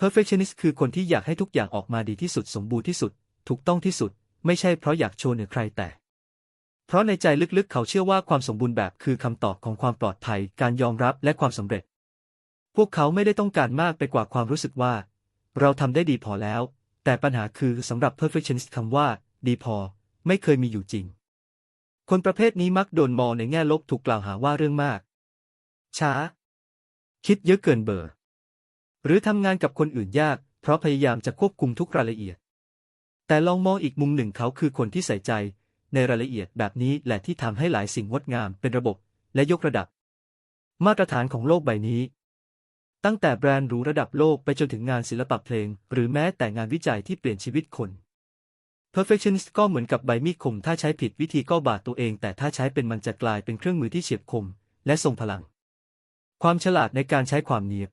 perfectionist คือคนที่อยากให้ทุกอย่างออกมาดีที่สุดสมบูรณ์ที่สุด ถูกต้องที่สุด ไม่ใช่เพราะอยากโชว์เหนือใครแต่ เพราะในใจลึกๆ เขาเชื่อว่าความสมบูรณ์แบบคือคำตอบของความปลอดภัย การยอมรับและความสำเร็จ พวกเขาไม่ได้ต้องการมากไปกว่าความรู้สึกว่า เราทำได้ดีพอแล้ว แต่ปัญหาคือสำหรับ perfectionist คำว่า ดีพอ ไม่เคยมีอยู่จริง คนประเภทนี้มักโดนมองในแง่ลบถูกกล่าวหาว่าเรื่องมาก ช้า คิดเยอะเกินเบอร์ หรือทำงานกับคนอื่นยาก เพราะพยายามจะควบคุมทุกรายละเอียด แต่ลองมองอีกมุมหนึ่งเขาคือคนที่ใส่ใจ ในรายละเอียดแบบนี้แหละที่ทำให้หลายสิ่งงดงามเป็นระบบ และยกระดับ มาตรฐานของโลกใบนี้ ตั้งแต่แบรนด์หรูระดับโลกไปจนถึงงานศิลปะเพลง หรือแม้แต่งานวิจัยที่เปลี่ยนชีวิตคน perfectionist ก็เหมือนกับใบมีดคม ถ้าใช้ผิดวิธีก็บาดตัวเอง แต่ถ้าใช้เป็นมันจะกลายเป็นเครื่องมือที่เฉียบคม และทรงพลัง ความฉลาดในการใช้ความเนียบ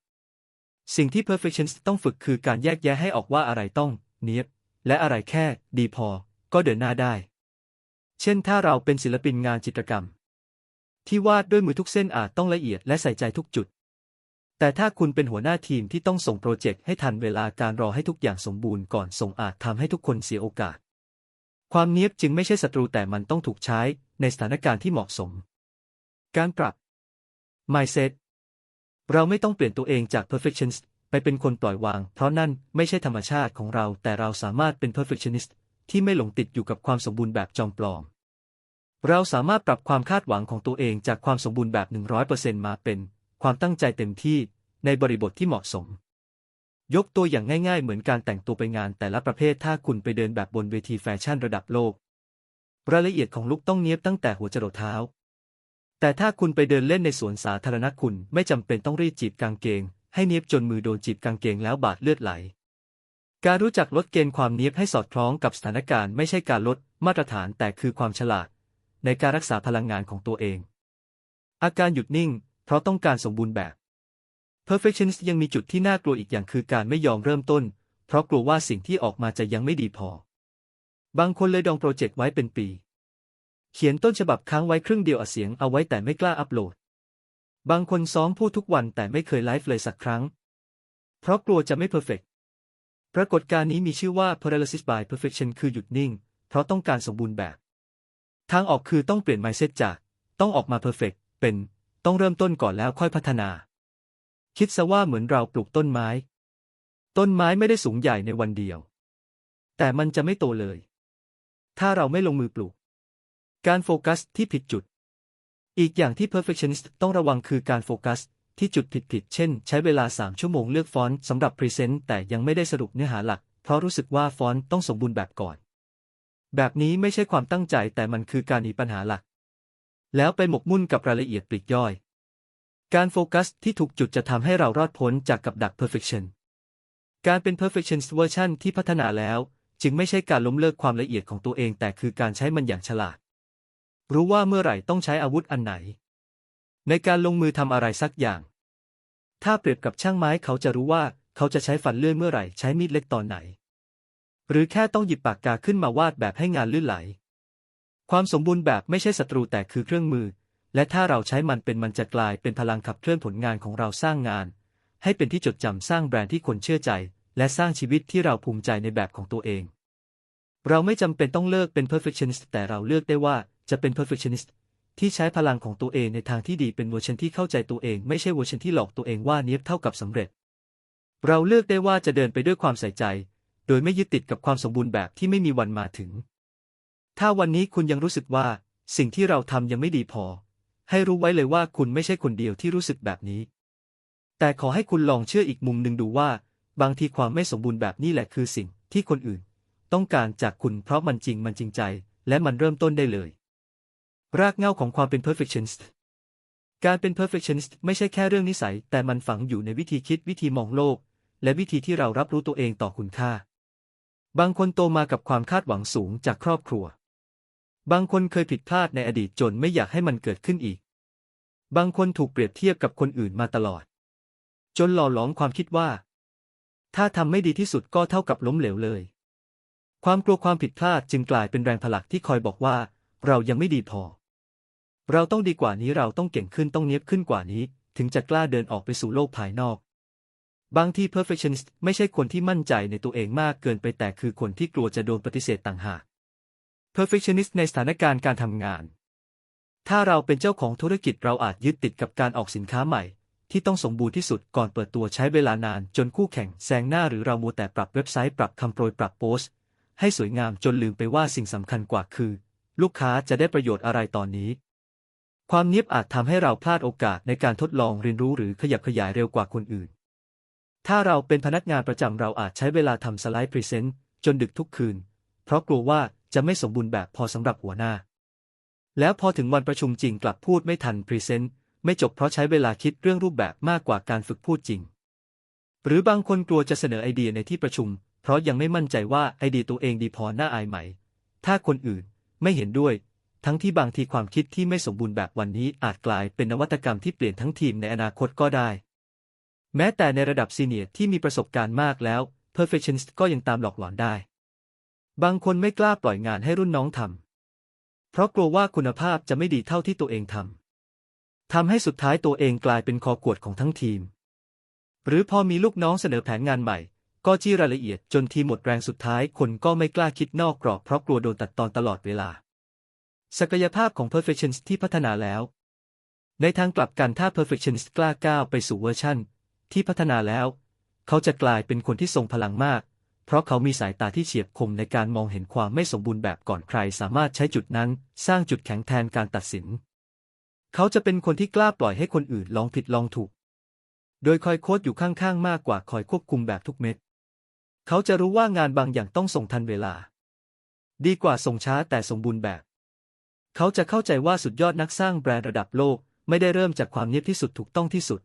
สิ่งที่ perfectionist ต้องฝึกคือการแยกแยะให้ออกว่าอะไรต้อง เนียบ และอะไรแค่ ดีพอ ก็เดินหน้าได้ เช่นถ้าเราเป็นศิลปินงานจิตรกรรม ที่วาดด้วยมือทุกเส้นอาจต้องละเอียดและใส่ใจทุกจุด แต่ถ้าคุณเป็นหัวหน้าทีมที่ต้องส่งโปรเจกต์ให้ทันเวลาการรอให้ทุกอย่างสมบูรณ์ก่อนส่งอาจทำให้ทุกคนเสียโอกาส ความเนียบจึงไม่ใช่ศัตรูแต่มันต้องถูกใช้ในสถานการณ์ที่เหมาะสม การปรับ mindset เราไม่ต้องเปลี่ยนตัวเองจาก perfectionist ไปเป็นคนปล่อยวาง เพราะนั่นไม่ใช่ธรรมชาติของเรา แต่เราสามารถเป็น perfectionist ที่ไม่หลงติดอยู่กับความสมบูรณ์แบบจอมปลอม เราสามารถปรับความคาดหวังของตัวเองจากความสมบูรณ์แบบ 100%มาเป็น ความตั้งใจเต็มที่ในบริบทที่เหมาะสม ยกตัวอย่างง่าย ๆ เหมือนการแต่งตัวไปงานแต่ละประเภท ถ้าคุณไปเดินแบบบนเวทีแฟชั่นระดับโลก รายละเอียดของลุคต้องเนียบตั้งแต่หัวจรดเท้า แต่ถ้าคุณไปเดินเล่นในสวนสาธารณะคุณไม่จำเป็นต้องรีดจีบกางเกง ให้เนียบจนมือโดนจีบกางเกงแล้วบาดเลือดไหล การรู้จักลดเกณฑ์ความเนียบให้สอดคล้องกับสถานการณ์ไม่ใช่การลดมาตรฐานแต่คือความฉลาด ในการรักษาพลังงานของตัวเอง อาการหยุดนิ่ง เพราะต้องการสมบูรณ์แบบ perfectionist ยังมีจุดที่น่ากลัวอีกอย่างคือการไม่ยอมเริ่มต้น เพราะกลัวว่าสิ่งที่ออกมาจะยังไม่ดีพอ บางคนเลยดองโปรเจกต์ไว้เป็นปี เขียนต้นฉบับค้างไว้ครึ่งเดียวอัดเสียงเอาไว้แต่ไม่กล้าอัปโหลด บางคนซ้อมพูดทุกวันแต่ไม่เคยไลฟ์เลยสักครั้ง เพราะกลัวจะไม่เพอร์เฟกปรากฏการณ์นี้มีชื่อว่า paralysis by perfection คือหยุดนิ่ง เพราะต้องการสมบูรณ์แบบ ทางออกคือต้องเปลี่ยน mindset จาก ต้องออกมาเพอร์เฟกเป็นต้องเริ่มต้นก่อนแล้วค่อยพัฒนา คิดซะว่าเหมือนเราปลูกต้นไม้ ต้นไม้ไม่ได้สูงใหญ่ในวันเดียว แต่มันจะไม่โตเลย ถ้าเราไม่ลงมือปลูก การโฟกัสที่ผิดจุด อีกอย่างที่ perfectionist ต้องระวังคือการโฟกัสที่จุดผิดๆ เช่น ใช้เวลา 3 ชั่วโมงเลือกฟอนต์สำหรับพรีเซนต์แต่ยังไม่ได้สรุปเนื้อหาหลัก เพราะรู้สึกว่าฟอนต์ต้องสมบูรณ์แบบก่อน แบบนี้ไม่ใช่ความตั้งใจแต่มันคือการหนีปัญหาหลัก แล้วไปหมกมุ่นกับรายละเอียดปลีกย่อย การโฟกัสที่ถูกจุดจะทำให้เรารอดพ้นจากกับดัก perfection การเป็น perfectionist version ที่พัฒนาแล้ว จึงไม่ใช่การล้มเลิกความละเอียดของตัวเอง แต่คือการใช้มันอย่างฉลาด รู้ว่าเมื่อไหร่ต้องใช้อาวุธอันไหน ในการลงมือทำอะไรสักอย่าง ถ้าเปรียบกับช่างไม้เขาจะรู้ว่าเขาจะใช้ฟันเลื่อยเมื่อไหร่ใช้มีดเล็กตอนไหน หรือแค่ต้องหยิบปากกาขึ้นมาวาดแบบให้งานลื่นไหล ความสมบูรณ์แบบไม่ใช่ศัตรูแต่คือเครื่องมือ และถ้าเราใช้มันเป็นมันจะกลายเป็นพลังขับเคลื่อนผลงานของเราสร้างงาน ให้เป็นที่จดจำสร้างแบรนด์ที่คนเชื่อใจ และสร้างชีวิตที่เราภูมิใจในแบบของตัวเอง เราไม่จำเป็นต้องเลิกเป็น perfectionist แต่เราเลือกได้ว่า จะเป็น perfectionist ที่ใช้พลังของตัวเองในทางที่ดีเป็นเวอร์ชันที่เข้าใจตัวเองไม่ใช่เวอร์ชันที่หลอกตัวเองว่าเนี้ยบเท่ากับสำเร็จ เราเลือกได้ว่าจะเดินไปด้วยความใส่ใจ โดยไม่ยึดติดกับความสมบูรณ์แบบที่ไม่มีวันมาถึง ถ้าวันนี้คุณยังรู้สึกว่า สิ่งที่เราทำยังไม่ดีพอ ให้รู้ไว้เลยว่าคุณไม่ใช่คนเดียวที่รู้สึกแบบนี้ แต่ขอให้คุณลองเชื่ออีกมุมหนึ่งดูว่า บางทีความไม่สมบูรณ์แบบนี้แหละคือสิ่งที่คนอื่น ต้องการจากคุณเพราะมันจริงมันจริงใจ และมันเริ่มต้นได้เลย รากเง้าของความเป็น perfectionist การเป็น perfectionist ไม่ใช่แค่เรื่องนิสัย แต่มันฝังอยู่ในวิธีคิดวิธีมองโลก และวิธีที่เรารับรู้ตัวเองต่อคุณค่า บางคนโตมากับความคาดหวังสูงจากครอบครัว บางคนเคยผิดพลาดในอดีตจนไม่อยากให้มันเกิดขึ้นอีก บางคนถูกเปรียบเทียบกับคนอื่นมาตลอด จนหล่อหลอมความคิดว่า ถ้าทำไม่ดีที่สุดก็เท่ากับล้มเหลวเลย ความกลัวความผิดพลาดจึงกลายเป็นแรงผลักที่คอยบอกว่า เรายังไม่ดีพอ เราต้องดีกว่านี้เราต้องเก่งขึ้นต้องเนี้ยบขึ้นกว่านี้ ถึงจะกล้าเดินออกไปสู่โลกภายนอก บางที perfectionist ไม่ใช่คนที่มั่นใจในตัวเองมากเกินไปแต่คือคนที่กลัวจะโดนปฏิเสธต่างหาก perfectionist ในสถานการณ์การทำงาน ถ้าเราเป็นเจ้าของธุรกิจเราอาจยึดติดกับการออกสินค้าใหม่ ที่ต้องสมบูรณ์ที่สุดก่อนเปิดตัวใช้เวลานาน จนคู่แข่งแซงหน้าหรือเรามัวแต่ปรับเว็บไซต์ปรับคำโปรยปรับโพสต์ ให้สวยงามจนลืมไปว่าสิ่งสำคัญกว่าคือ ลูกค้าจะได้ประโยชน์อะไรตอนนี้ ความเนียบอาจทำให้เราพลาดโอกาสในการทดลองเรียนรู้หรือขยับขยายเร็วกว่าคนอื่น ถ้าเราเป็นพนักงานประจำเราอาจใช้เวลาทำสไลด์พรีเซนต์จนดึกทุกคืน เพราะกลัวว่าจะไม่สมบูรณ์แบบพอสำหรับหัวหน้า แล้วพอถึงวันประชุมจริงกลับพูดไม่ทันพรีเซนต์ไม่จบเพราะใช้เวลาคิดเรื่องรูปแบบมากกว่าการฝึกพูดจริง หรือบางคนกลัวจะเสนอไอเดียในที่ประชุม เพราะยังไม่มั่นใจว่าไอเดียตัวเองดีพอหน่าอายไหม ถ้าคนอื่นไม่เห็นด้วย ทั้งที่บางทีความคิดที่ไม่สมบูรณ์แบบวันนี้อาจกลายเป็นนวัตกรรมที่เปลี่ยนทั้งทีมในอนาคตก็ได้ แม้แต่ในระดับซีเนียร์ที่มีประสบการณ์มากแล้ว perfectionist ก็ยังตามหลอกหลอนได้ บางคนไม่กล้าปล่อยงานให้รุ่นน้องทำเพราะกลัวว่าคุณภาพจะไม่ดีเท่าที่ตัวเองทำทำให้สุดท้ายตัวเองกลายเป็นคอขวดของทั้งทีม หรือพอมีลูกน้องเสนอแผนงานใหม่ ก็จี้รายละเอียดจนทีมหมดแรงสุดท้ายคนก็ไม่กล้าคิดนอกกรอบเพราะกลัวโดนตัดตอนตลอดเวลา ศักยภาพของ perfectionist ที่พัฒนาแล้ว ในทางกลับกันถ้า perfectionist กล้าก้าวไปสู่เวอร์ชั่น ที่พัฒนาแล้ว เขาจะกลายเป็นคนที่ทรงพลังมาก เพราะเขามีสายตาที่เฉียบคมในการมองเห็นความไม่สมบูรณ์แบบก่อนใคร สามารถใช้จุดนั้น สร้างจุดแข็งแทนการตัดสิน เขาจะเป็นคนที่กล้าปล่อยให้คนอื่นลองผิดลองถูก โดยคอยโค้ดอยู่ข้างๆ มากกว่าคอยควบคุมแบบทุกเม็ด เขาจะรู้ว่างานบางอย่างต้องส่งทันเวลา ดีกว่าส่งช้าแต่สมบูรณ์แบบ เขาจะเข้าใจว่าสุดยอดนักสร้างแบรนด์ระดับโลก ไม่ได้เริ่มจากความเนียบที่สุดถูกต้องที่สุด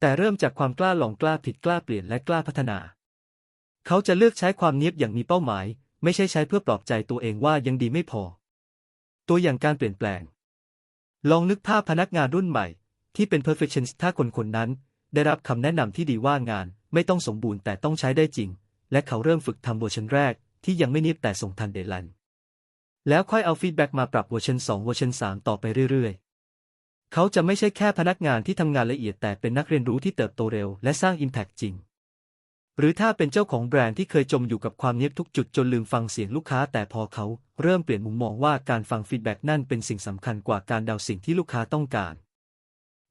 แต่เริ่มจากความกล้าลองกล้าผิดกล้าเปลี่ยนและกล้าพัฒนา เขาจะเลือกใช้ความเนียบอย่างมีเป้าหมาย ไม่ใช่ใช้เพื่อปลอบใจตัวเองว่ายังดีไม่พอ ตัวอย่างการเปลี่ยนแปลง ลองนึกภาพพนักงานรุ่นใหม่ ที่เป็น perfectionist ถ้าคนคนนั้น ได้รับคำแนะนำที่ดีว่างาน ไม่ต้องสมบูรณ์แต่ต้องใช้ได้จริง และเขาเริ่มฝึกทำเวอร์ชันแรกที่ยังไม่เนียบแต่ส่งทันเดดไลน์ แล้วค่อยเอาฟีดแบ็กมาปรับเวอร์ชัน2เวอร์ชัน3ต่อไปเรื่อยๆ เขาจะไม่ใช่แค่พนักงานที่ทำงานละเอียดแต่เป็นนักเรียนรู้ที่เติบโตเร็วและสร้าง Impact จริง หรือถ้าเป็นเจ้าของแบรนด์ที่เคยจมอยู่กับความเนียบทุกจุดจนลืมฟังเสียงลูกค้า แต่พอเขาเริ่มเปลี่ยนมุมมองว่าการฟังฟีดแบ็กนั่นเป็นสิ่งสำคัญกว่าการเดาสิ่งที่ลูกค้าต้องการ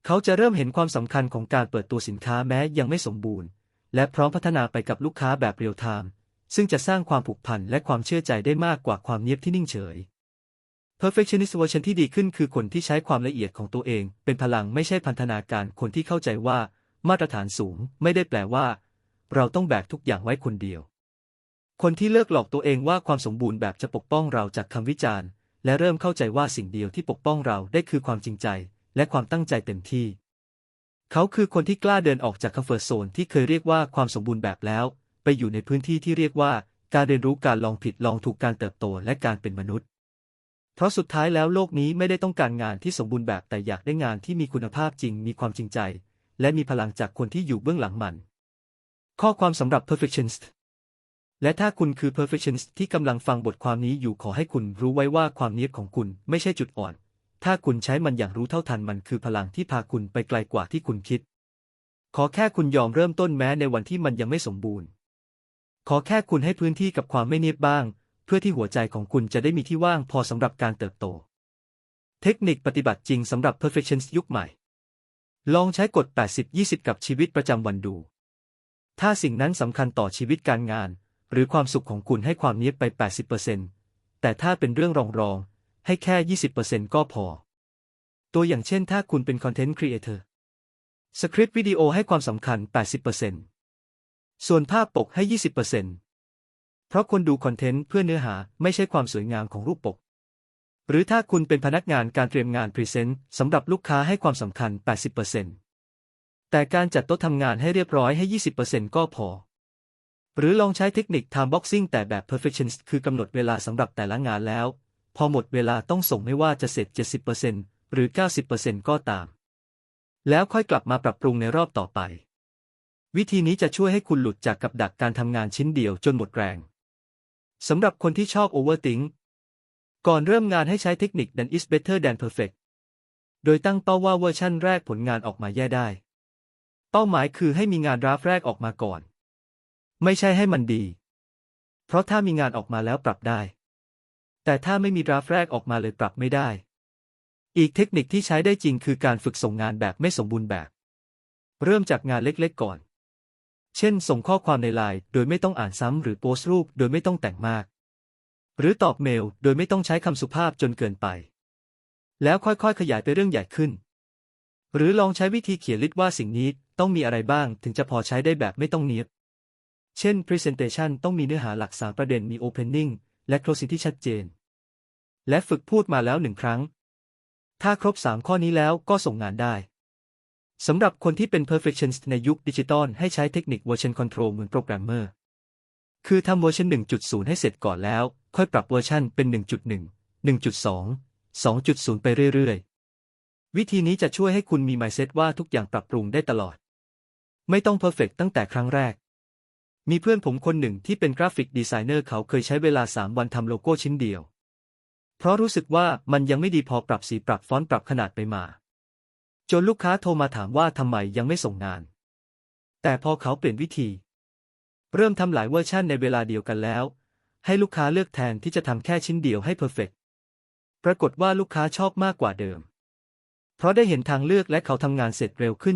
เขาจะเริ่มเห็นความสำคัญของการเปิดตัวสินค้าแม้ยังไม่สมบูรณ์ และพร้อมพัฒนาไปกับลูกค้าแบบเรียลไทม์ ซึ่งจะสร้างความผูกพันและความเชื่อใจได้มากกว่าความเนียบที่นิ่งเฉย perfectionist version ที่ดีขึ้นคือคนที่ใช้ความละเอียดของตัวเอง เป็นพลังไม่ใช่พันธนาการคนที่เข้าใจว่า มาตรฐานสูงไม่ได้แปลว่า เราต้องแบกทุกอย่างไว้คนเดียว คนที่เลิกหลอกตัวเองว่าความสมบูรณ์แบบจะปกป้องเราจากคำวิจารณ์ และเริ่มเข้าใจว่าสิ่งเดียวที่ปกป้องเราได้คือความจริงใจ และความตั้งใจเต็มที่ เขาคือคนที่กล้าเดินออกจากคอมฟอร์ทโซนที่เคยเรียกว่าความสมบูรณ์แบบแล้ว อยู่ในพื้นที่ที่เรียกว่า การเรียนรู้การลองผิดลองถูกการเติบโตและการเป็นมนุษย์ เพราะสุดท้ายแล้วโลกนี้ไม่ได้ต้องการงานที่สมบูรณ์แบบแต่อยากได้งานที่มีคุณภาพจริง มีความจริงใจ และมีพลังจากคนที่อยู่เบื้องหลังมัน ข้อความสำหรับ perfectionist และถ้าคุณคือ perfectionist ที่กำลังฟังบทความนี้อยู่ขอให้คุณรู้ไว้ว่าความเนียบของคุณไม่ใช่จุดอ่อน ถ้าคุณใช้มันอย่างรู้เท่าทันมันคือพลังที่พาคุณไปไกลกว่าที่คุณคิด ขอแค่คุณยอมเริ่มต้นแม้ในวันที่มันยังไม่สมบูรณ์ ขอแค่คุณให้พื้นที่กับความไม่เนียบบ้าง เพื่อที่หัวใจของคุณจะได้มีที่ว่างพอสำหรับการเติบโต เทคนิคปฏิบัติจริงสำหรับ perfectionist ยุคใหม่ ลองใช้กฎ 80-20 กับชีวิตประจำวันดู ถ้าสิ่งนั้นสำคัญต่อชีวิตการงาน หรือความสุขของคุณให้ความเนียบไป 80%แต่ถ้าเป็นเรื่องรองรองๆให้แค่ 20%ก็พอ ตัวอย่างเช่นถ้าคุณเป็นคอนเทนต์ครีเอเตอร์สคริปต์วิดีโอให้ความสำคัญ 80% ส่วนภาพปกให้ 20%เพราะคนดูคอนเทนต์เพื่อเนื้อหาไม่ใช่ความสวยงามของรูปปก หรือถ้าคุณเป็นพนักงานการเตรียมงานพรีเซนต์สำหรับลูกค้าให้ความสำคัญ 80%แต่การจัดโต๊ะทำงานให้เรียบร้อยให้ 20%ก็พอ หรือลองใช้เทคนิค time boxing แต่แบบ perfectionist คือกำหนดเวลาสำหรับแต่ละงานแล้ว พอหมดเวลาต้องส่งไม่ว่าจะเสร็จ 70%หรือ 90%ก็ตาม แล้วค่อยกลับมาปรับปรุงในรอบต่อไป วิธีนี้จะช่วยให้คุณหลุดจากกับดักการทำงานชิ้นเดียวจนหมดแรงสำหรับคนที่ชอบ overthink ก่อนเริ่มงานให้ใช้เทคนิค done is better than perfect โดยตั้งเป้าว่าเวอร์ชั่นแรกผลงานออกมาแย่ได้ เป้าหมายคือให้มีงานราฟแรกออกมาก่อน ไม่ใช่ให้มันดี เพราะถ้ามีงานออกมาแล้วปรับได้ แต่ถ้าไม่มีราฟแรกออกมาเลยปรับไม่ได้ อีกเทคนิคที่ใช้ได้จริงคือการฝึกส่งงานแบบไม่สมบูรณ์แบบ เริ่มจากงานเล็กๆก่อน เช่น ส่งข้อความในไลน์โดยไม่ต้องอ่านซ้ำหรือโพสต์รูปโดยไม่ต้องแต่งมาก หรือตอบเมลโดยไม่ต้องใช้คำสุภาพจนเกินไป แล้วค่อยๆ ขยายไปเรื่องใหญ่ขึ้น หรือลองใช้วิธีเขียนลิสต์ว่าสิ่งนี้ต้องมีอะไรบ้างถึงจะพอใช้ได้แบบไม่ต้องเนียบ เช่น Presentation ต้องมีเนื้อหาหลักสามประเด็นมี Opening และ Closing ที่ชัดเจน และฝึกพูดมาแล้วหนึ่งครั้ง ถ้าครบ3ข้อนี้แล้วก็ส่งงานได้ สำหรับคนที่เป็น perfectionist ในยุคดิจิตอลให้ใช้เทคนิค version control เหมือนโปรแกรมเมอร์ คือทำเวอร์ชัน1.0 ให้เสร็จก่อนแล้ว ค่อยปรับเวอร์ชันเป็น 1.1 1.2 2.0 ไปเรื่อยๆ วิธีนี้จะช่วยให้คุณมี mindset ว่าทุกอย่างปรับปรุงได้ตลอด ไม่ต้อง perfect ตั้งแต่ครั้งแรก มีเพื่อนผมคนหนึ่งที่เป็นกราฟิกดีไซเนอร์เขาเคยใช้เวลา 3 วันทำโลโก้ชิ้นเดียว เพราะรู้สึกว่ามันยังไม่ดีพอปรับสีปรับฟอนต์ปรับขนาดไปมา จนลูกค้าโทรมาถามว่าทำไมยังไม่ส่งงาน แต่พอเขาเปลี่ยนวิธี เริ่มทำหลายเวอร์ชันในเวลาเดียวกันแล้ว ให้ลูกค้าเลือกแทนที่จะทำแค่ชิ้นเดียวให้เพอร์เฟกปรากฏว่าลูกค้าชอบมากกว่าเดิม เพราะได้เห็นทางเลือกและเขาทำงานเสร็จเร็วขึ้น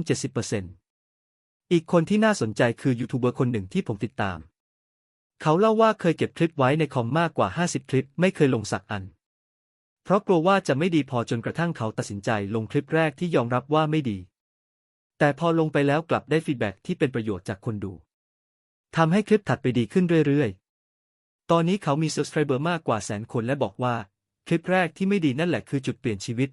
70%อีกคนที่น่าสนใจคือยูทูบเบอร์คนหนึ่งที่ผมติดตาม เขาเล่าว่าเคยเก็บคลิปไว้ในคอมมากกว่า 50 คลิป ไม่เคยลงสักอัน เพราะกลัวว่าจะไม่ดีพอจนกระทั่งเขาตัดสินใจลงคลิปแรกที่ยอมรับว่าไม่ดี แต่พอลงไปแล้วกลับได้ฟีดแบ็กที่เป็นประโยชน์จากคนดูทำให้คลิปถัดไปดีขึ้นเรื่อยๆ ตอนนี้เขามี subscriber มากกว่าแสนคนและบอกว่า คลิปแรกที่ไม่ดีนั่นแหละคือจุดเปลี่ยนชีวิต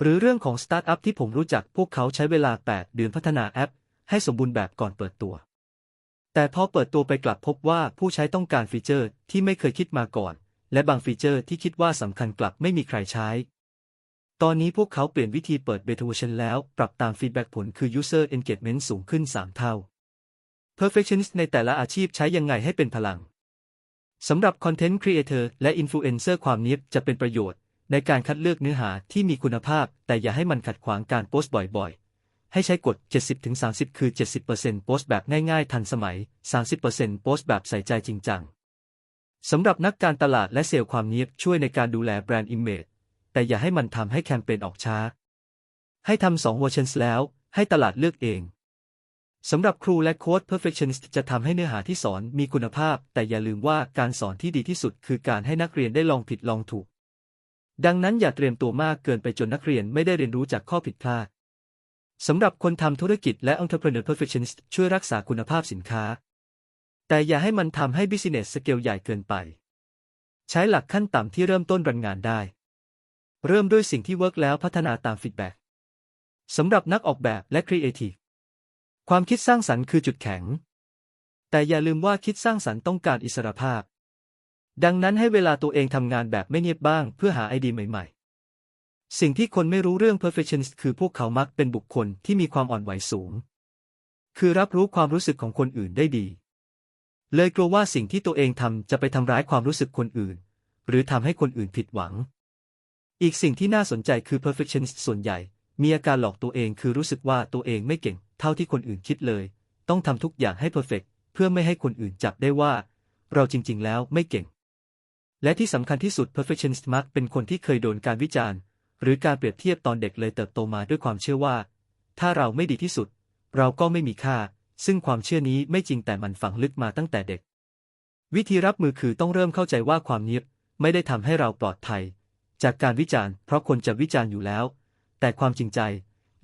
หรือเรื่องของสตาร์ทอัพที่ผมรู้จักพวกเขาใช้เวลา 8 เดือนพัฒนาแอป ให้สมบูรณ์แบบก่อนเปิดตัว แต่พอเปิดตัวไปกลับพบว่าผู้ใช้ต้องการฟีเจอร์ที่ไม่เคยคิดมาก่อน และบางฟีเจอร์ที่คิดว่าสำคัญกลับไม่มีใครใช้ ตอนนี้พวกเขาเปลี่ยนวิธีเปิดเบต้าเวอร์ชันแล้ว ปรับตามฟีดแบ็ผลคือ user engagement สูงขึ้น 3 เท่า perfectionist ในแต่ละอาชีพใช้ยังไงให้เป็นพลัง สำหรับ Content Creator และ Influencer ความนี้จะเป็นประโยชน์ ในการคัดเลือกเนื้อหาที่มีคุณภาพ แต่อย่าให้มันขัดขวางการโพสต์บ่อยๆ ให้ใช้กฎ 70-30 คือ 70%โพสต์แบบง่ายๆ ทันสมัย 30%โพสต์แบบใส่ใจจริงจัง สำหรับนักการตลาดและเซลล์ความนี้ช่วยในการดูแลแบรนด์อิมเมจแต่อย่าให้มันทำให้แคมเปญออกช้า ให้ทำสองเวอร์ชันแล้ว ให้ตลาดเลือกเองสำหรับครูและโค้ด perfectionist จะทำให้เนื้อหาที่สอนมีคุณภาพ แต่อย่าลืมว่าการสอนที่ดีที่สุดคือการให้นักเรียนได้ลองผิดลองถูก ดังนั้นอย่าเตรียมตัวมากเกินไปจนนักเรียนไม่ได้เรียนรู้จากข้อผิดพลาดสำหรับคนทำธุรกิจและ entrepreneur perfectionist ช่วยรักษาคุณภาพสินค้า แต่อย่าให้มันทำให้ business scale ใหญ่เกินไป ใช้หลักขั้นต่ำที่เริ่มต้นรันงานได้ เริ่มด้วยสิ่งที่เวิร์กแล้วพัฒนาตามฟีดแบ็กสำหรับนักออกแบบและครีเอทีฟความคิดสร้างสรรค์คือจุดแข็ง แต่อย่าลืมว่าคิดสร้างสรรค์ต้องการอิสรภาพ ดังนั้นให้เวลาตัวเองทำงานแบบไม่เงียบบ้างเพื่อหาไอเดียใหม่ ๆ สิ่งที่คนไม่รู้เรื่อง perfectionist คือพวกเขามักเป็นบุคคลที่มีความอ่อนไหวสูง คือรับรู้ความรู้สึกของคนอื่นได้ดี เลยกลัวว่าสิ่งที่ตัวเองทำจะไปทำร้ายความรู้สึกคนอื่น หรือทำให้คนอื่นผิดหวัง อีกสิ่งที่น่าสนใจคือ perfectionist ส่วนใหญ่ มีอาการหลอกตัวเองคือรู้สึกว่าตัวเองไม่เก่ง เท่าที่คนอื่นคิดเลย ต้องทำทุกอย่างให้ perfect เพื่อไม่ให้คนอื่นจับได้ว่า เราจริง ๆ แล้วไม่เก่ง และที่สำคัญที่สุด perfectionist มักเป็นคนที่เคยโดนการวิจารณ์ หรือการเปรียบเทียบตอนเด็กเลยเติบโตมาด้วยความเชื่อว่า ถ้าเราไม่ดีที่สุด เราก็ไม่มีค่า ซึ่งความเชื่อนี้ไม่จริงแต่มันฝังลึกมาตั้งแต่เด็ก วิธีรับมือคือต้องเริ่มเข้าใจว่าความเนียบไม่ได้ทำให้เราปลอดภัย จากการวิจารณ์เพราะคนจะวิจารณ์อยู่แล้ว แต่ความจริงใจ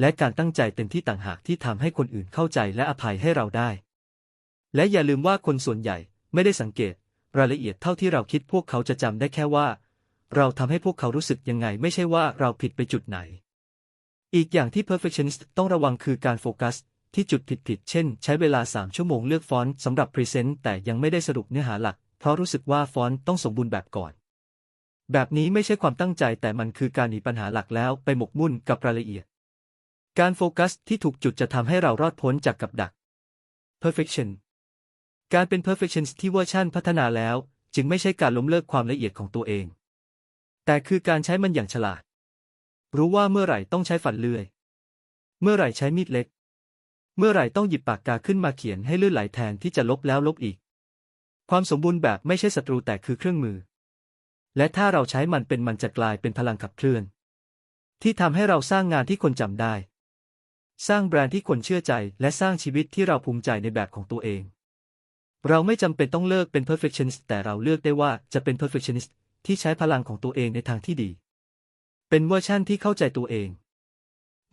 และการตั้งใจเต็มที่ต่างหากที่ทำให้คนอื่นเข้าใจและอภัยให้เราได้ และอย่าลืมว่าคนส่วนใหญ่ไม่ได้สังเกต รายละเอียดเท่าที่เราคิดพวกเขาจะจำได้แค่ว่า เราทำให้พวกเขารู้สึกยังไงไม่ใช่ว่าเราผิดไปจุดไหน อีกอย่างที่ perfectionist ต้องระวังคือการโฟกัส ที่จุดผิดๆ เช่น ใช้เวลา 3 ชั่วโมงเลือกฟอนต์สำหรับพรีเซนต์แต่ยังไม่ได้สรุปเนื้อหาหลัก เพราะรู้สึกว่าฟอนต์ต้องสมบูรณ์แบบก่อน แบบนี้ไม่ใช่ความตั้งใจแต่มันคือการหนีปัญหาหลักแล้วไปหมกมุ่นกับรายละเอียด การโฟกัสที่ถูกจุดจะทำให้เรารอดพ้นจากกับดัก perfection การเป็น perfectionist ที่เวอร์ชันพัฒนาแล้ว จึงไม่ใช่การล้มเลิกความละเอียดของตัวเอง แต่คือการใช้มันอย่างฉลาด รู้ว่าเมื่อไหร่ต้องใช้ฝันเลื่อย เมื่อไหร่ใช้มีดเล็ก เมื่อไหร่ต้องหยิบปากกาขึ้นมาเขียนให้ลื่นไหลแทนที่จะลบแล้วลบอีก ความสมบูรณ์แบบไม่ใช่ศัตรูแต่คือเครื่องมือ และถ้าเราใช้มันเป็นมันจะกลายเป็นพลังขับเคลื่อน ที่ทำให้เราสร้างงานที่คนจำได้ สร้างแบรนด์ที่คนเชื่อใจ และสร้างชีวิตที่เราภูมิใจในแบบของตัวเอง เราไม่จำเป็นต้องเลิกเป็น perfectionist แต่เราเลือกได้ว่าจะเป็น perfectionist ที่ใช้พลังของตัวเองในทางที่ดี เป็นเวอร์ชั่นที่เข้าใจตัวเอง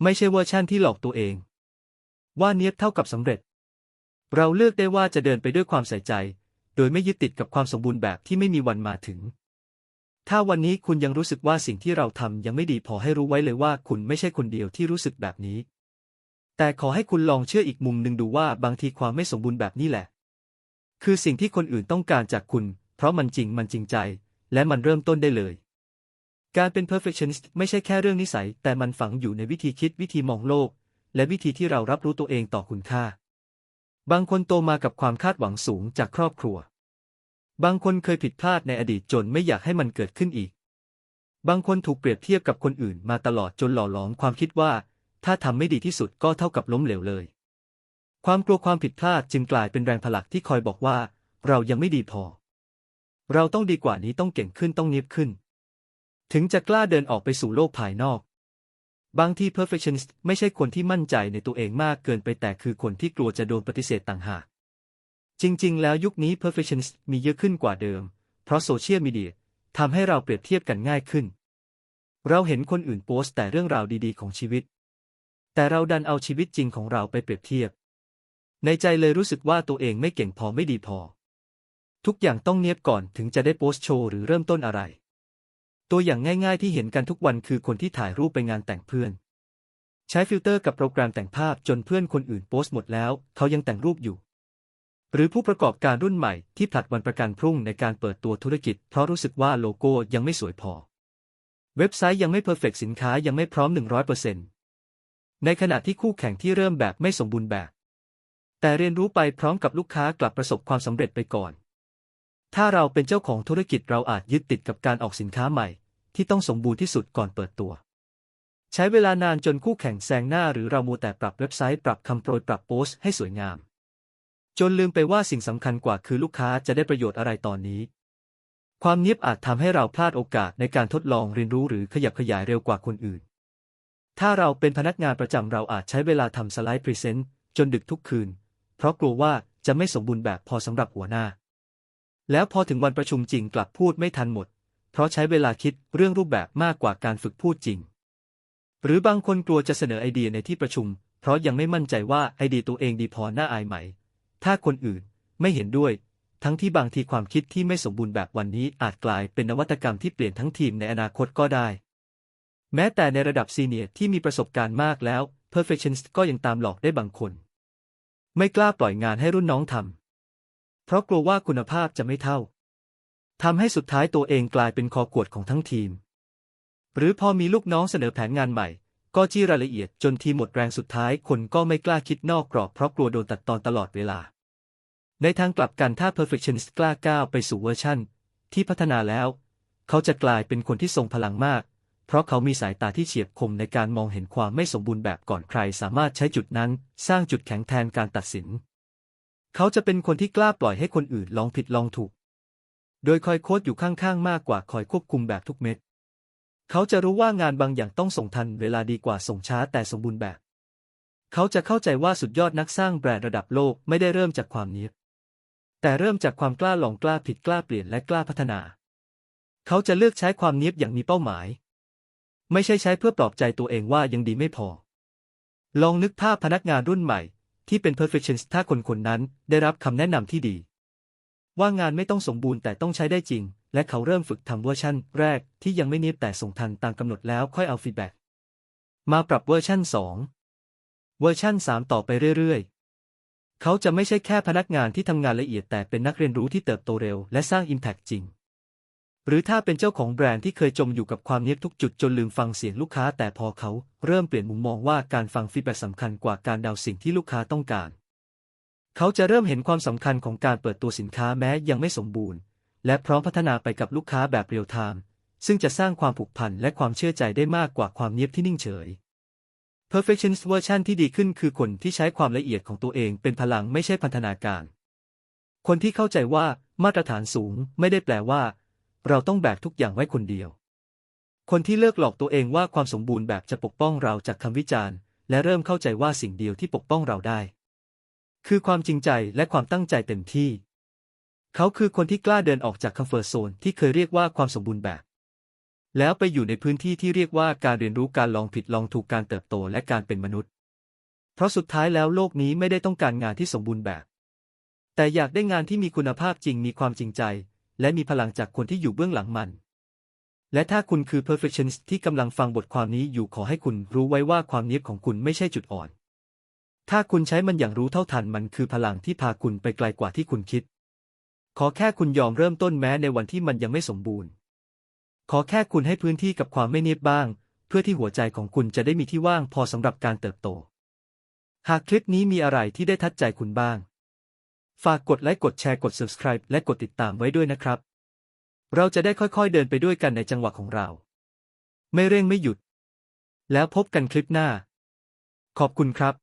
ไม่ใช่เวอร์ชั่นที่หลอกตัวเอง ว่าเนียบเท่ากับสำเร็จ เราเลือกได้ว่าจะเดินไปด้วยความใส่ใจ โดยไม่ยึดติดกับความสมบูรณ์แบบที่ไม่มีวันมาถึง ถ้าวันนี้คุณยังรู้สึกว่าสิ่งที่เราทำยังไม่ดีพอให้รู้ไว้เลยว่าคุณไม่ใช่คนเดียวที่รู้สึกแบบนี้ แต่ขอให้คุณลองเชื่ออีกมุมหนึ่งดูว่าบางทีความไม่สมบูรณ์แบบนี้แหละ คือสิ่งที่คนอื่นต้องการจากคุณ เพราะมันจริงมันจริงใจ และมันเริ่มต้นได้เลยการเป็น perfectionist ไม่ใช่แค่เรื่องนิสัย แต่มันฝังอยู่ในวิธีคิดวิธีมองโลก และวิธีที่เรารับรู้ตัวเองต่อคุณค่า บางคนโตมากับความคาดหวังสูงจากครอบครัว บางคนเคยผิดพลาดในอดีตจนไม่อยากให้มันเกิดขึ้นอีก บางคนถูกเปรียบเทียบกับคนอื่นมาตลอดจนหล่อหลอมความคิดว่า ถ้าทำไม่ดีที่สุดก็เท่ากับล้มเหลวเลย ความกลัวความผิดพลาดจึงกลายเป็นแรงผลักที่คอยบอกว่า เรายังไม่ดีพอ เราต้องดีกว่านี้ต้องเก่งขึ้นต้องเนียบขึ้น ถึงจะกล้าเดินออกไปสู่โลกภายนอก บางที perfectionist ไม่ใช่คนที่มั่นใจในตัวเองมากเกินไปแต่คือคนที่กลัวจะโดนปฏิเสธต่างหาก จริง ๆ แล้วยุคนี้ perfectionist มีเยอะขึ้นกว่าเดิม เพราะโซเชียลมีเดียทำให้เราเปรียบเทียบกันง่ายขึ้น เราเห็นคนอื่นโพสต์แต่เรื่องราวดีๆ ของชีวิต แต่เราดันเอาชีวิตจริงของเราไปเปรียบเทียบ ในใจเลยรู้สึกว่าตัวเองไม่เก่งพอไม่ดีพอ ทุกอย่างต้องเนียบก่อนถึงจะได้โพสต์โชว์หรือเริ่มต้นอะไร ตัวอย่างง่ายๆที่เห็นกันทุกวันคือคนที่ถ่ายรูปไปงานแต่งเพื่อน ใช้ฟิลเตอร์กับโปรแกรมแต่งภาพจนเพื่อนคนอื่นโพสต์หมดแล้ว เขายังแต่งรูปอยู่ หรือผู้ประกอบการรุ่นใหม่ที่ผลัดวันประกันพรุ่งในการเปิดตัวธุรกิจ เพราะรู้สึกว่าโลโก้ยังไม่สวยพอ เว็บไซต์ยังไม่เพอร์เฟกสินค้ายังไม่พร้อม 100%ในขณะที่คู่แข่งที่เริ่มแบบไม่สมบูรณ์แบบ แต่เรียนรู้ไปพร้อมกับลูกค้ากลับประสบความสำเร็จไปก่อนถ้าเราเป็นเจ้าของธุรกิจเราอาจยึดติดกับการออกสินค้าใหม่ ที่ต้องสมบูรณ์ที่สุดก่อนเปิดตัว ใช้เวลานานจนคู่แข่งแซงหน้าหรือเรามัวแต่ปรับเว็บไซต์ปรับคำโปรยปรับโพสต์ให้สวยงาม จนลืมไปว่าสิ่งสำคัญกว่าคือลูกค้าจะได้ประโยชน์อะไรตอนนี้ ความเงียบอาจทำให้เราพลาดโอกาสในการทดลองเรียนรู้หรือขยับขยายเร็วกว่าคนอื่น ถ้าเราเป็นพนักงานประจำเราอาจใช้เวลาทำสไลด์พรีเซนต์จนดึกทุกคืน เพราะกลัวว่าจะไม่สมบูรณ์แบบพอสำหรับหัวหน้า แล้วพอถึงวันประชุมจริงกลับพูดไม่ทันหมด เพราะใช้เวลาคิดเรื่องรูปแบบมากกว่าการฝึกพูดจริง หรือบางคนกลัวจะเสนอไอเดียในที่ประชุม เพราะยังไม่มั่นใจว่าไอเดียตัวเองดีพอหน่าอายไหม ถ้าคนอื่นไม่เห็นด้วย ทั้งที่บางทีความคิดที่ไม่สมบูรณ์แบบวันนี้อาจกลายเป็นนวัตกรรมที่เปลี่ยนทั้งทีมในอนาคตก็ได้ แม้แต่ในระดับซีเนียร์ที่มีประสบการณ์มากแล้ว perfectionist ก็ยังตามหลอกได้บางคน ไม่กล้าปล่อยงานให้รุ่นน้องทำเพราะกลัวว่าคุณภาพจะไม่เท่า ทำให้สุดท้ายตัวเองกลายเป็นคอขวดของทั้งทีม หรือพอมีลูกน้องเสนอแผนงานใหม่ ก็จี้รายละเอียดจนทีมหมดแรงสุดท้ายคนก็ไม่กล้าคิดนอกกรอบเพราะกลัวโดนตัดตอนตลอดเวลา ในทางกลับกันถ้า perfectionist กล้าก้าวไปสู่เวอร์ชั่น ที่พัฒนาแล้ว เขาจะกลายเป็นคนที่ทรงพลังมาก เพราะเขามีสายตาที่เฉียบคมในการมองเห็นความไม่สมบูรณ์แบบก่อนใคร สามารถใช้จุดนั้น สร้างจุดแข็งแทนการตัดสิน เขาจะเป็นคนที่กล้าปล่อยให้คนอื่นลองผิดลองถูก โดยคอยโค้ดอยู่ข้างๆ มากกว่าคอยควบคุมแบบทุกเม็ด เขาจะรู้ว่างานบางอย่างต้องส่งทันเวลาดีกว่าส่งช้าแต่สมบูรณ์แบบ เขาจะเข้าใจว่าสุดยอดนักสร้างแบรนด์ระดับโลกไม่ได้เริ่มจากความเนี้ยบแต่เริ่มจากความกล้าลองกล้าผิดกล้าเปลี่ยนและกล้าพัฒนา เขาจะเลือกใช้ความเนียบอย่างมีเป้าหมาย ไม่ใช่ใช้เพื่อปลอบใจตัวเองว่ายังดีไม่พอ ลองนึกภาพพนักงานรุ่นใหม่ ที่เป็น perfectionist ถ้าคนคนนั้นได้รับคำแนะนำที่ดี ว่างานไม่ต้องสมบูรณ์แต่ต้องใช้ได้จริง และเขาเริ่มฝึกทำเวอร์ชันแรกที่ยังไม่เนียบแต่ส่งทันตามกำหนดแล้วค่อยเอาฟีดแบ็กมาปรับเวอร์ชัน2 เวอร์ชัน3 ต่อไปเรื่อยๆ เขาจะไม่ใช่แค่พนักงานที่ทำงานละเอียดแต่เป็นนักเรียนรู้ที่เติบโตเร็วและสร้าง Impact จริง หรือถ้าเป็นเจ้าของแบรนด์ที่เคยจมอยู่กับความเนียบทุกจุดจนลืมฟังเสียงลูกค้า แต่พอเขาเริ่มเปลี่ยนมุมมองว่าการฟังฟีดแบ็กสำคัญกว่าการเดาสิ่งที่ลูกค้าต้องการ เขาจะเริ่มเห็นความสำคัญของการเปิดตัวสินค้าแม้ยังไม่สมบูรณ์ และพร้อมพัฒนาไปกับลูกค้าแบบเรียลไทม์ซึ่งจะสร้างความผูกพันและความเชื่อใจได้มากกว่าความเนียบที่นิ่งเฉย perfectionist version ที่ดีขึ้นคือคนที่ใช้ความละเอียดของตัวเองเป็นพลังไม่ใช่พันธนาการ คนที่เข้าใจว่ามาตรฐานสูงไม่ได้แปลว่า เราต้องแบกทุกอย่างไว้คนเดียว คนที่เลิกหลอกตัวเองว่าความสมบูรณ์แบบจะปกป้องเราจากคำวิจารณ์ และเริ่มเข้าใจว่าสิ่งเดียวที่ปกป้องเราได้ คือความจริงใจและความตั้งใจเต็มที่ เขาคือคนที่กล้าเดินออกจากคอมฟอร์ z โซนที่เคยเรียกว่าความสมบูรณ์แบบ แล้วไปอยู่ในพื้นที่ที่เรียกว่าการเรียนรู้การลองผิดลองถูกการเติบโตและการเป็นมนุษย์ เพราะสุดท้ายแล้วโลกนี้ไม่ได้ต้องการงานที่สมบูรณ์แบบ แต่อยากได้งานที่มีคุณภาพจริงมีความจริงใจ และมีพลังจากคนที่อยู่เบื้องหลังมันและถ้าคุณคือ perfectionist ที่กำลังฟังบทความนี้อยู่ขอให้คุณรู้ไว้ว่าความเนียบของคุณไม่ใช่จุดอ่อน ถ้าคุณใช้มันอย่างรู้เท่าทันมันคือพลังที่พาคุณไปไกลกว่าที่คุณคิด ขอแค่คุณยอมเริ่มต้นแม้ในวันที่มันยังไม่สมบูรณ์ ขอแค่คุณให้พื้นที่กับความไม่เนียบบ้าง เพื่อที่หัวใจของคุณจะได้มีที่ว่างพอสำหรับการเติบโต หากคลิปนี้มีอะไรที่ได้ทัดใจคุณบ้าง ฝากกดไลค์กดแชร์กด subscribe และกดติดตามไว้ด้วยนะครับ เราจะได้ค่อยๆเดินไปด้วยกันในจังหวะของเรา ไม่เร่งไม่หยุด แล้วพบกันคลิปหน้า ขอบคุณครับ